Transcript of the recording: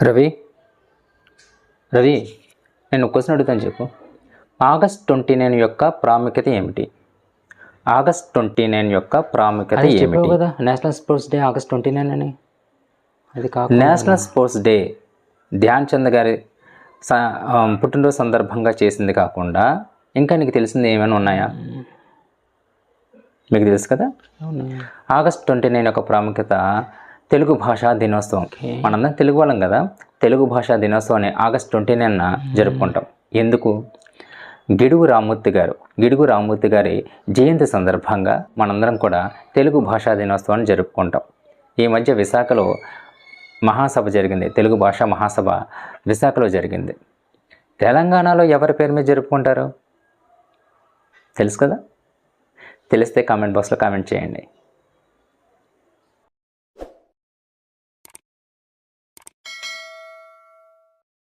రవి రవి నేను క్వశ్చన్ అడుగుతాను చెప్పు. ఆగస్ట్ ట్వంటీ నైన్ యొక్క ప్రాముఖ్యత ఏమిటి? ఆగస్ట్ ట్వంటీ నైన్ యొక్క ప్రాముఖ్యత ఏమిటి? కదా national sports day August twenty nine అని. అది కాకుండా national sports day Dhyan Chand గారి పుట్టినరోజు సందర్భంగా చేసింది కాకుండా ఇంకా నీకు తెలిసింది ఏమైనా ఉన్నాయా? మీకు తెలుసు కదా? ఆగస్ట్ ట్వంటీ నైన్ యొక్క ప్రాముఖ్యత తెలుగు భాషా దినోత్సవం. మనందరం తెలుగు వాళ్ళం కదా. తెలుగు భాషా దినోత్సవాన్ని ఆగస్ట్ ట్వంటీ నైన్న జరుపుకుంటాం. ఎందుకు? గిడుగు రామ్మూర్తి గారు గిడుగు రామ్మూర్తి గారి జయంతి సందర్భంగా మనందరం కూడా తెలుగు భాషా దినోత్సవాన్ని జరుపుకుంటాం. ఈ మధ్య విశాఖలో మహాసభ జరిగింది. తెలుగు భాషా మహాసభ విశాఖలో జరిగింది. తెలంగాణలో ఎవరి పేరు మీద జరుపుకుంటారు? తెలుసు కదా? తెలిస్తే కామెంట్ బాక్స్లో కామెంట్ చేయండి.